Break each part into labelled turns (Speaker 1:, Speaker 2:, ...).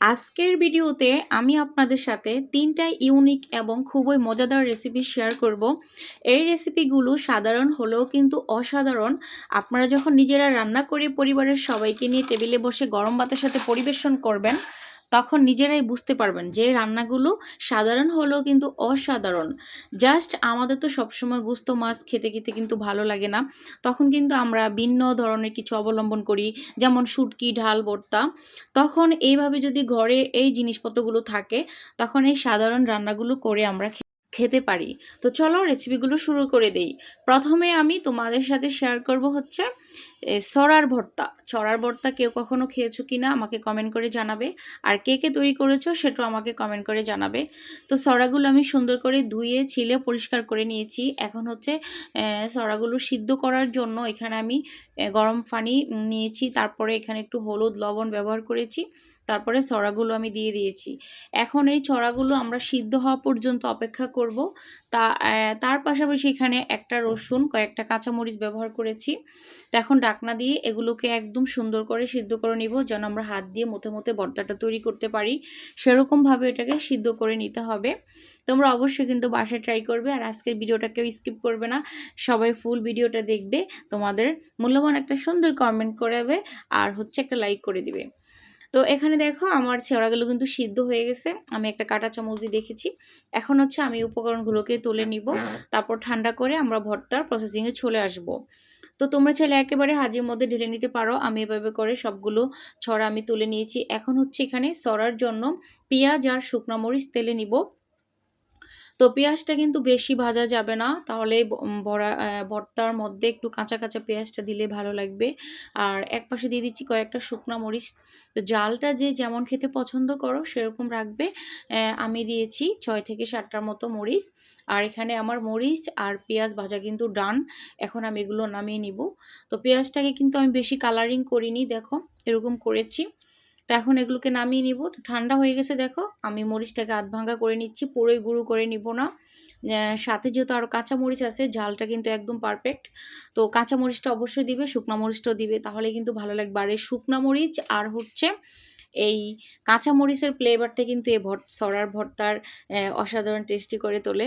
Speaker 1: আজকের ভিডিওতে আমি আপনাদের সাথে তিনটা ইউনিক এবং খুবই মজাদার রেসিপি শেয়ার করব। এই রেসিপিগুলো সাধারণ হলেও কিন্তু অসাধারণ। আপনারা যখন নিজেরা রান্না করে পরিবারের সবাইকে নিয়ে টেবিলে বসে গরম ভাতের সাথে পরিবেশন করবেন তখন নিজেরাই বুঝতে পারবেন যে রান্নাগুলো সাধারণ হলেও কিন্তু অসাধারণ। জাস্ট আমাদের তো সবসময় গুস্ত মাছ খেতে খেতে কিন্তু ভালো লাগে না। তখন কিন্তু আমরা ভিন্ন ধরনের কিছু অবলম্বন করি, যেমন শুটকি, ঢাল, ভর্তা। তখন এইভাবে যদি ঘরে এই জিনিসপত্রগুলো থাকে, তখন এই সাধারণ রান্নাগুলো করে আমরা খেতে পারি। তো চলো রেসিপিগুলো শুরু করে দেই। প্রথমে আমি তোমাদের সাথে শেয়ার করব হচ্ছে সরার ভর্তা। ছড়ার ভর্তা কেউ কখনো খেয়েছো কি না আমাকে কমেন্ট করে জানাবে। আর কে কে তৈরি করেছ সেটাও আমাকে কমেন্ট করে জানাবে। তো সরাগুলো আমি সুন্দর করে ধুয়ে, ছিলে পরিষ্কার করে নিয়েছি। এখন হচ্ছে সরাগুলো সিদ্ধ করার জন্য এখানে আমি গরম পানি নিয়েছি। তারপরে এখানে একটু হলুদ, লবণ ব্যবহার করেছি। তারপরে ছড়াগুলো আমি দিয়ে দিয়েছি। এখন এই ছড়াগুলো আমরা সিদ্ধ হওয়া পর্যন্ত অপেক্ষা করব। তা তার পাশাপাশি এখানে একটা রসুন, কয়েকটা কাঁচামরিচ ব্যবহার করেছি। তো এখন ডাকনা দিয়ে এগুলোকে একদম সুন্দর করে সিদ্ধ করে নিব, যেন আমরা হাত দিয়ে মতে মতে ভর্তাটা তৈরি করতে পারি। সেরকমভাবে এটাকে সিদ্ধ করে নিতে হবে। তোমরা অবশ্যই কিন্তু বাসায় ট্রাই করবে, আর আজকের ভিডিওটা কেউ স্কিপ করবে না। সবাই ফুল ভিডিওটা দেখবে, তোমাদের মূল্যবান একটা সুন্দর কমেন্ট করবে, আর হচ্ছে একটা লাইক করে দিবে। তো এখানে দেখো আমার ছেঁড়াগুলো কিন্তু সিদ্ধ হয়ে গেছে। আমি একটা কাটা চামচ দিয়ে দেখেছি। এখন হচ্ছে আমি উপকরণগুলোকে তুলে নিব। তারপর ঠান্ডা করে আমরা ভর্তার প্রসেসিংয়ে চলে আসব। তো তোমরা চাইলে একেবারে হাজির মধ্যে ঢেলে নিতে পারো। আমি এভাবে করে সবগুলো ছড়া আমি তুলে নিয়েছি। এখন হচ্ছে এখানে সরার জন্য পেঁয়াজ আর শুকনো মরিচ তেলে নিব। তো পেঁয়াজটা কিন্তু বেশি ভাজা যাবে না। তাহলে বড়া ভর্তার মধ্যে একটু কাঁচা কাঁচা পেঁয়াজটা দিলে ভালো লাগবে। আর এক পাশে দিয়ে দিচ্ছি কয়েকটা শুকনো মরিচ। তো জালটা যে যেমন খেতে পছন্দ করো, সেরকম রাখবে। আমি দিয়েছি ছয় থেকে সাতটার মতো মরিচ। আর এখানে আমার মরিচ আর পেঁয়াজ ভাজা কিন্তু ডান। এখন আমি এগুলো নামিয়ে নিব। তো পেঁয়াজটাকে কিন্তু আমি বেশি কালারিং করিনি, দেখো, এরকম করেছি। তো এখন এগুলোকে নামিয়ে নিব। তো ঠান্ডা হয়ে গেছে, দেখো। আমি মরিচটাকে আধ ভাঙ্গা করে নিচ্ছি, পুরোই গুঁড়ো করে নিব না। সাথে যেহেতু আরও কাঁচা মরিচ আছে, ঝালটা কিন্তু একদম পারফেক্ট তো কাঁচা মরিচটা অবশ্যই দিবে, শুকনো মরিচটাও দিবে, তাহলে কিন্তু ভালো লাগবে। আর এই শুকনো মরিচ আর হচ্ছে এই কাঁচা মরিচের ফ্লেভারটা কিন্তু এ ভর্ত সরার ভর্তার অসাধারণ টেস্টি করে তোলে।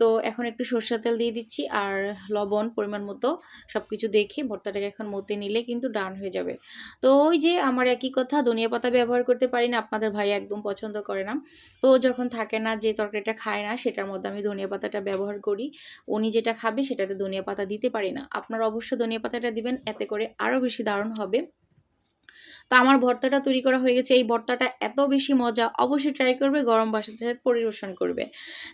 Speaker 1: তো এখন একটু সরষের তেল দিয়ে দিচ্ছি আর লবণ পরিমাণ মতো সব কিছু দেখে ভর্তাটাকে এখন মতে নিলে কিন্তু ডান হয়ে যাবে। তো ওই যে আমার একই কথা, ধনিয়া পাতা ব্যবহার করতে পারি না, আপনাদের ভাই একদম পছন্দ করে না। তো যখন থাকে না, যে তরকারিটা খায় না, সেটার মধ্যে আমি ধনিয়া পাতাটা ব্যবহার করি। উনি যেটা খাবে সেটাতে ধনিয়া পাতা দিতে পারি না। আপনারা অবশ্যই ধনিয়া পাতাটা দিবেন, এতে করে আরও বেশি দারুণ হবে। তো আমার ভর্তাটা তৈরি করা হয়ে গেছে। এই ভর্তাটা এত বেশি মজা। অবশ্যই ট্রাই করবে, গরম বাসার সাথে পরিবেশন করবে।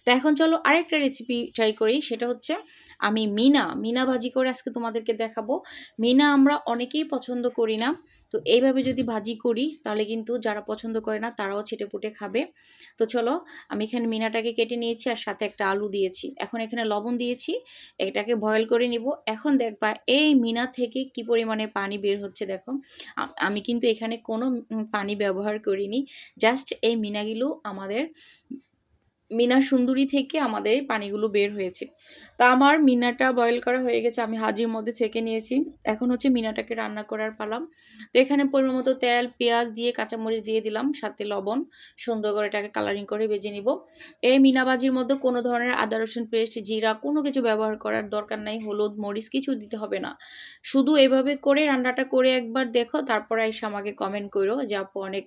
Speaker 1: তো এখন চলো আরেকটা রেসিপি ট্রাই করি। সেটা হচ্ছে আমি মিনা মিনা ভাজি করে আজকে তোমাদেরকে দেখাবো। মিনা আমরা অনেকেই পছন্দ করি না। তো এইভাবে যদি ভাজি করি, তাহলে কিন্তু যারা পছন্দ করে না, তারাও ছেটে পুটে খাবে। তো চলো আমি এখানে মিনাটাকে কেটে নিয়েছি আর সাথে একটা আলু দিয়েছি। এখন এখানে লবণ দিয়েছি। এটাকে বয়েল করে নিব। এখন দেখবা এই মিনা থেকে কি পরিমাণে পানি বের হচ্ছে দেখো। আমি কিন্তু এখানে কোনো পানি ব্যবহার করিনি। জাস্ট এই মিনাগুলো আমাদের, মিনা সুন্দরী থেকে আমাদের পানিগুলো বের হয়েছে। তা আমার মিনাটা বয়েল করা হয়ে গেছে, আমি হাজির মধ্যে ছেঁকে নিয়েছি। এখন হচ্ছে মিনাটাকে রান্না করার পালাম। তো এখানে পরিমাণ মতো তেল, পেঁয়াজ দিয়ে কাঁচামরিচ দিয়ে দিলাম, সাথে লবণ, সুন্দর করে এটাকে কালারিং করে বেজে নিব। এই মিনা ভাজির মধ্যে কোনো ধরনের আদা, রসুন পেস্ট জিরা কোনো কিছু ব্যবহার করার দরকার নাই, হলুদ, মরিচ কিছু দিতে হবে না। শুধু এভাবে করে রান্নাটা করে একবার দেখো, তারপরে এসে আমাকে কমেন্ট করো যে, আপু, অনেক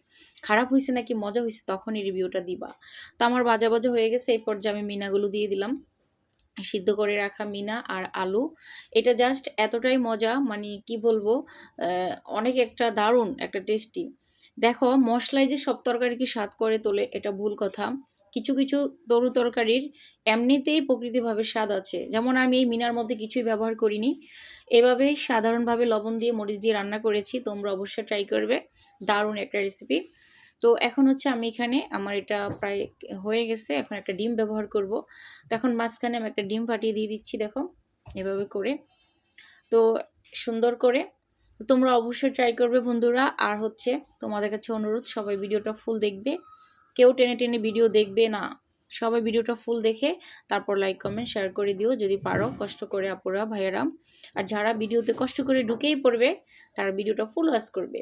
Speaker 1: খারাপ হয়েছে নাকি? মজা হয়েছে তখনই রিভিউটা দিবা। তো আমার বাজা বাজা হয়ে গেছে, এই পর্যায়ে আমি মিনাগুলো দিয়ে দিলাম। সিদ্ধ করে রাখা মিনা আর আলু। এটা জাস্ট এতটাই মজা মানে কি বলব অনেক একটা দারুণ, একটা টেস্টি দেখো, মশলায় যে সব তরকারিকে স্বাদ করে তোলে, এটা ভুল কথা। কিছু কিছু তরু তরকারির এমনিতেই প্রকৃতিভাবে স্বাদ আছে। যেমন আমি এই মিনার মধ্যে কিছুই ব্যবহার করিনি। এভাবেই সাধারণভাবে লবণ দিয়ে, মরিচ দিয়ে রান্না করেছি, তোমরা অবশ্যই ট্রাই করবে। দারুণ একটা রেসিপি তো এখন হচ্ছে আমি এখানে আমার এটা প্রায় হয়ে গেছে, এখন একটা ডিম ব্যবহার করব। তো এখন মাঝখানে আমি একটা ডিম ফাটিয়ে দিয়ে দিচ্ছি, দেখো, এভাবে করে। তো সুন্দর করে। তোমরা অবশ্যই ট্রাই করবে বন্ধুরা। আর হচ্ছে তোমাদের কাছে অনুরোধ, সবাই ভিডিওটা ফুল দেখবে। কেউ টেনে টেনে ভিডিও দেখবে না। সবাই ভিডিওটা ফুল দেখে তারপর লাইক কমেন্ট শেয়ার করে দিও। যদি পারো, কষ্ট করে আপুরা, ভাইয়েরা। আর যারা ভিডিওতে কষ্ট করে ঢুকেই পড়বে, তারা ভিডিওটা ফুল ওয়াচ করবে।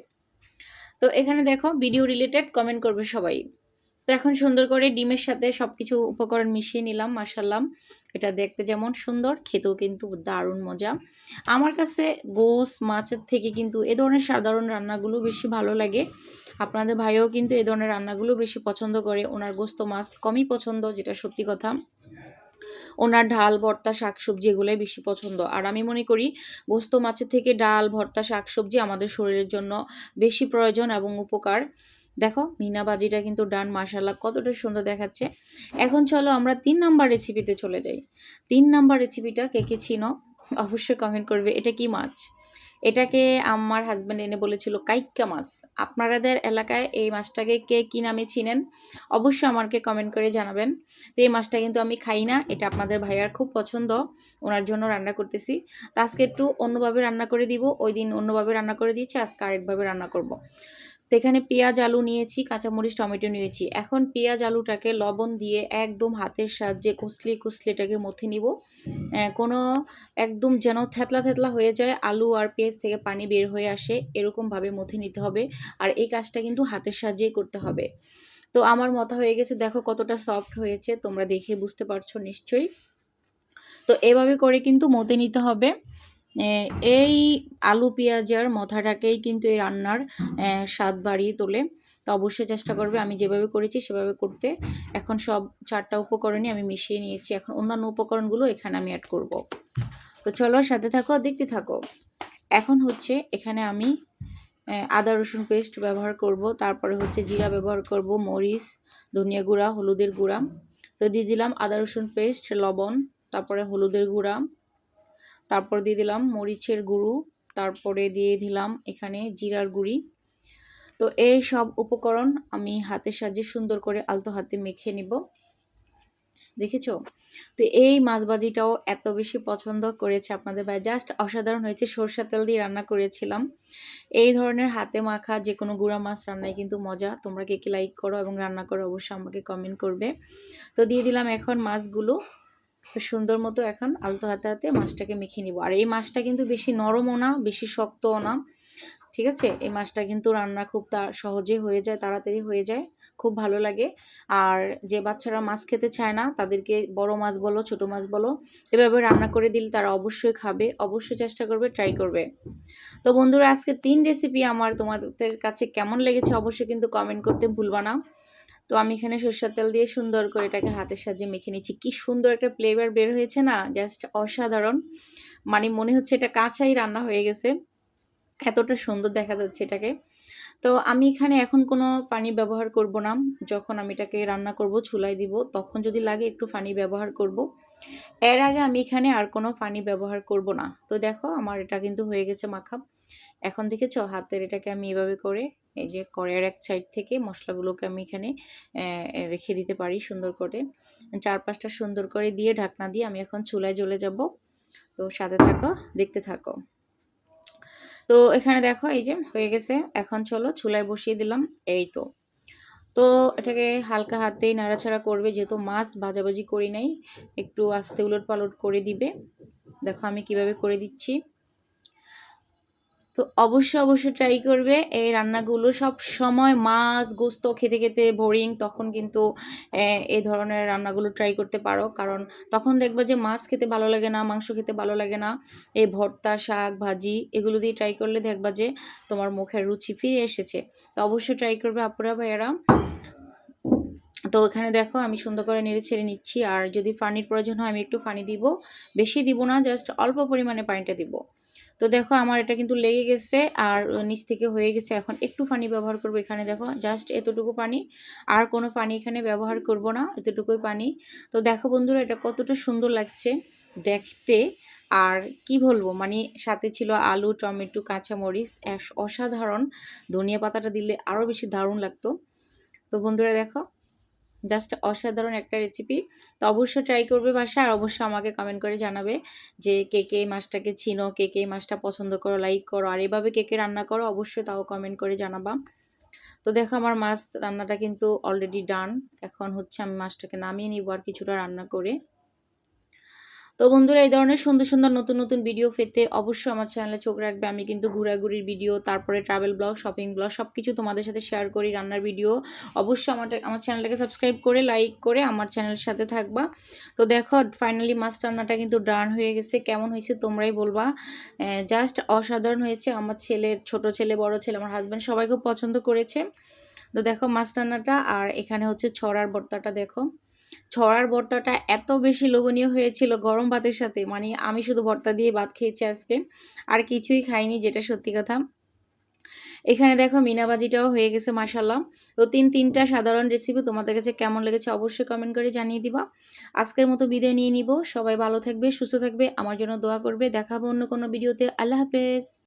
Speaker 1: তো এখানে দেখো ভিডিও রিলেটেড কমেন্ট করবে সবাই। তো এখন সুন্দর করে ডিমের সাথে সব কিছু উপকরণ মিশিয়ে নিলাম মাসাল্লাম এটা দেখতে যেমন সুন্দর, খেতেও কিন্তু দারুণ মজা। আমার কাছে গোস, মাছের থেকে কিন্তু এ ধরনের সাধারণ রান্নাগুলো বেশি ভালো লাগে। আপনাদের ভাইও কিন্তু এ ধরনের রান্নাগুলো বেশি পছন্দ করে। ওনার গোস্ত মাছ কমই পছন্দ, যেটা সত্যি কথা। ওনার ডাল, ভর্তা, শাকসবজি এগুলোই বেশি পছন্দ। আর আমি মনে করি গোস্ত মাছের থেকে ডাল, ভর্তা, শাকসবজি আমাদের শরীরের জন্য বেশি প্রয়োজন এবং উপকার। দেখো, মিনা বাজিটা কিন্তু ডান মাসাল্লা কতটা সুন্দর দেখাচ্ছে। এখন চলো আমরা তিন নাম্বার রেসিপিতে চলে যাই। তিন নাম্বার রেসিপিটা কে কে চিনো অবশ্যই কমেন্ট করবে, এটা কি মাছ? এটাকে আমার হাজব্যান্ড এনে বলেছিল, কাইক্কা মাছ আপনাদের এলাকায় এই মাছটাকে কে কী নামে চিনেন অবশ্যই আমাকে কমেন্ট করে জানাবেন তো এই মাছটা কিন্তু আমি খাই না, এটা আপনাদের ভাইয়ার খুব পছন্দ, ওনার জন্য রান্না করতেছি তো আজকে একটু অন্যভাবে রান্না করে দিব, ওই দিন অন্যভাবে রান্না করে দিয়েছি, আজকে আরেকভাবে রান্না করব। তো এখানে পেঁয়াজ, আলু নিয়েছি, কাঁচামরিচ, টমেটো নিয়েছি। এখন পেঁয়াজ, আলুটাকে লবণ দিয়ে একদম হাতের সাহায্যে কুসলি কুসলিটাকে মথে নিব। কোনো একদম যেন থেতলা থেতলা হয়ে যায়, আলু আর পেঁয়াজ থেকে পানি বের হয়ে আসে, এরকমভাবে মথে নিতে হবে। আর এই কাজটা কিন্তু হাতের সাহায্যেই করতে হবে। তো আমার মতো হয়ে গেছে, দেখো কতটা সফট হয়েছে, তোমরা দেখে বুঝতে পারছ নিশ্চয়ই। তো এভাবে করে কিন্তু মতে নিতে হবে। এই আলু পেঁয়াজের মথাটাকেই কিন্তু এই রান্নার স্বাদ বাড়িয়ে তোলে। তো অবশ্যই চেষ্টা করবে। আমি যেভাবে করেছি সেভাবে করতে। এখন সব চারটা উপকরণই আমি মিশিয়ে নিয়েছি। এখন অন্যান্য উপকরণগুলো এখানে আমি অ্যাড করব। তো চলো সাথে থাকো দেখতে থাকো। এখন হচ্ছে এখানে আমি আদা, রসুন পেস্ট ব্যবহার করব। তারপরে হচ্ছে জিরা ব্যবহার করব, মরিচ, ধনিয়া গুঁড়া, হলুদের গুঁড়া। তো দিয়ে দিলাম আদা, রসুন পেস্ট লবণ, তারপরে হলুদের গুঁড়া। তারপর দিয়ে দিলাম মরিচের গুঁড়ো, তারপরে দিয়ে দিলাম এখানে জিরার গুঁড়ি। তো এই সব উপকরণ আমি হাতের সাহায্যে সুন্দর করে আলতো হাতে মেখে নিব। দেখেছ? তো এই মাছ ভাজিটাও এত বেশি পছন্দ করেছে আপনাদের ভাই। জাস্ট অসাধারণ হয়েছে। সরষা তেল দিয়ে রান্না করেছিলাম। এই ধরনের হাতে মাখা যে কোনো গুঁড়া মাছ রান্নায় কিন্তু মজা। তোমরা কে কে লাইক করো এবং রান্না করো অবশ্যই আমাকে কমেন্ট করবে। তো দিয়ে দিলাম এখন মাছগুলো। সুন্দর মতো এখন আলতো হাতে হাতে মাছটাকে মেখে নিব। আর এই মাছটা কিন্তু বেশি নরমও না, বেশি শক্তও না, ঠিক আছে? এই মাছটা কিন্তু রান্না খুব তা সহজে হয়ে যায়, তাড়াতাড়ি হয়ে যায়, খুব ভালো লাগে। আর যে বাচ্চারা মাছ খেতে চায় না, তাদেরকে বড় মাছ বলো, ছোট মাছ বলো, এভাবে রান্না করে দিলে তারা অবশ্যই খাবে, অবশ্যই চেষ্টা করবে ট্রাই করবে। তো বন্ধুরা, আজকে তিন রেসিপি আমার তোমাদের কাছে কেমন লেগেছে অবশ্যই কিন্তু কমেন্ট করতে ভুলবা না। তো আমি এখানে সরষের তেল দিয়ে সুন্দর করে এটাকে হাতের সাহায্যে মেখে নিচ্ছি। কি সুন্দর একটা ফ্লেভার বের হয়েছে না? জাস্ট অসাধারণ। মানে মনে হচ্ছে এটা কাঁচাই রান্না হয়ে গেছে। এতটা সুন্দর দেখা যাচ্ছে এটাকে। তো আমি এখানে এখন কোনো পানি ব্যবহার করব না। যখন আমি এটাকে রান্না করব চুলাই দিব, তখন যদি লাগে একটু পানি ব্যবহার করব। এর আগে আমি এখানে আর কোনো পানি ব্যবহার করব না। তো দেখো, আমার এটা কিন্তু হয়ে গেছে মাখা। এখন দেখেছ, হাতের এটাকে আমি এভাবে করে এই যে কড়াইয়ের এক সাইড থেকে মশলাগুলোকে আমি এখানে রেখে দিতে পারি সুন্দর করে। চার পাঁচটা সুন্দর করে দিয়ে ঢাকনা দিয়ে আমি এখন চুলায় জ্বলে যাব। তো সাথে থাকো, দেখতে থাকো। তো এখানে দেখো, এই যে হয়ে গেছে। এখন চলো চুলায় বসিয়ে দিলাম। এই তো। তো এটাকে হালকা হাতেই নাড়াচাড়া করবে, যেহেতু মাছ ভাজাভাজি করি নাই, একটু আস্তে উলট পালট করে দিবে। দেখো আমি কীভাবে করে দিচ্ছি। তো অবশ্যই অবশ্যই ট্রাই করবে। এই রান্নাগুলো সব সময় মাছ, গোস্ত খেতে খেতে বোরিং তখন কিন্তু এই ধরনের রান্নাগুলো ট্রাই করতে পারো। কারণ তখন দেখবা যে মাছ খেতে ভালো লাগে না, মাংস খেতে ভালো লাগে না। এই ভর্তা, শাক, ভাজি, এগুলো দিয়ে ট্রাই করলে দেখবা যে তোমার মুখের রুচি ফিরে এসেছে। তো অবশ্যই ট্রাই করবে আপুরা, ভাইয়ারা। তো এখানে দেখো, আমি সুন্দর করে নেড়ে ছেড়ে নিচ্ছি। আর যদি পানির প্রয়োজন হয়, আমি একটু পানি দিব। বেশি দিব না জাস্ট অল্প পরিমাণে পানিটা দিব। তো দেখো আমার এটা কিন্তু লেগে গেছে আর নিচ থেকে হয়ে গেছে। এখন একটু পানি ব্যবহার করব এখানে, দেখো জাস্ট এতটুকু পানি। আর কোনো পানি এখানে ব্যবহার করব না, এতটুকুই পানি। তো দেখো বন্ধুরা, এটা কতটা সুন্দর লাগছে দেখতে। আর কি বলব মানে সাথে ছিল আলু, টমেটো, কাঁচামরিচ অসাধারণ। ধনিয়া পাতাটা দিলে আরও বেশি দারুণ লাগতো। তো বন্ধুরা, দেখো জাস্ট অসাধারণ একটা রেসিপি তো অবশ্যই ট্রাই করবে বাসা। আর অবশ্যই আমাকে কমেন্ট করে জানাবে যে কে কে মাছটাকে চিনো, কে কে মাছটা পছন্দ করো লাইক করো, আর এভাবে কে কে রান্না করো অবশ্যই তাও কমেন্ট করে জানাবা। তো দেখো আমার মাছ রান্নাটা কিন্তু অলরেডি ডান এখন হচ্ছে আমি মাছটাকে নামিয়ে নিব আর কিছুটা রান্না করে। তো বন্ধুরা, এই ধরনের সুন্দর সুন্দর নতুন নতুন ভিডিও পেতে অবশ্যই আমার চ্যানেলে চোখ রাখবে। আমি কিন্তু ঘোরাঘুরির ভিডিও তারপরে ট্রাভেল ব্লগ শপিং ব্লগ সব কিছু তোমাদের সাথে শেয়ার করি রান্নার ভিডিও অবশ্যই আমার আমার চ্যানেলটাকে সাবস্ক্রাইব করে লাইক করে আমার চ্যানেলের সাথে থাকবা। তো দেখো ফাইনালি মাছ রান্নাটা কিন্তু ডান হয়ে গেছে। কেমন হয়েছে তোমরাই বলবা। জাস্ট অসাধারণ হয়েছে। আমার ছেলের, ছোট ছেলে, বড় ছেলে, আমার হাজব্যান্ড সবাই খুব পছন্দ করেছে। তো দেখো মাছ আর এখানে হচ্ছে ছড়ার ভর্তাটা দেখো। ছড়ার ভর্তাটা এত বেশি লোভনীয় হয়েছিল গরম ভাতের সাথে মানে আমি শুধু ভর্তা দিয়ে ভাত খেয়েছি আজকে, আর কিছুই খাইনি যেটা সত্যি কথা। এখানে দেখো মিনাবাজিটাও হয়ে গেছে মাসাল্লাহ তো তিন, তিনটা সাধারণ রেসিপি তোমাদের কাছে কেমন লেগেছে অবশ্যই কমেন্ট করে জানিয়ে দিবা। আজকের মতো বিদায় নিয়ে নিব। সবাই ভালো থাকবে, সুস্থ থাকবে, আমার জন্য দোয়া করবে। দেখাবো অন্য কোনো ভিডিওতে আল্লাহ হাফেজ।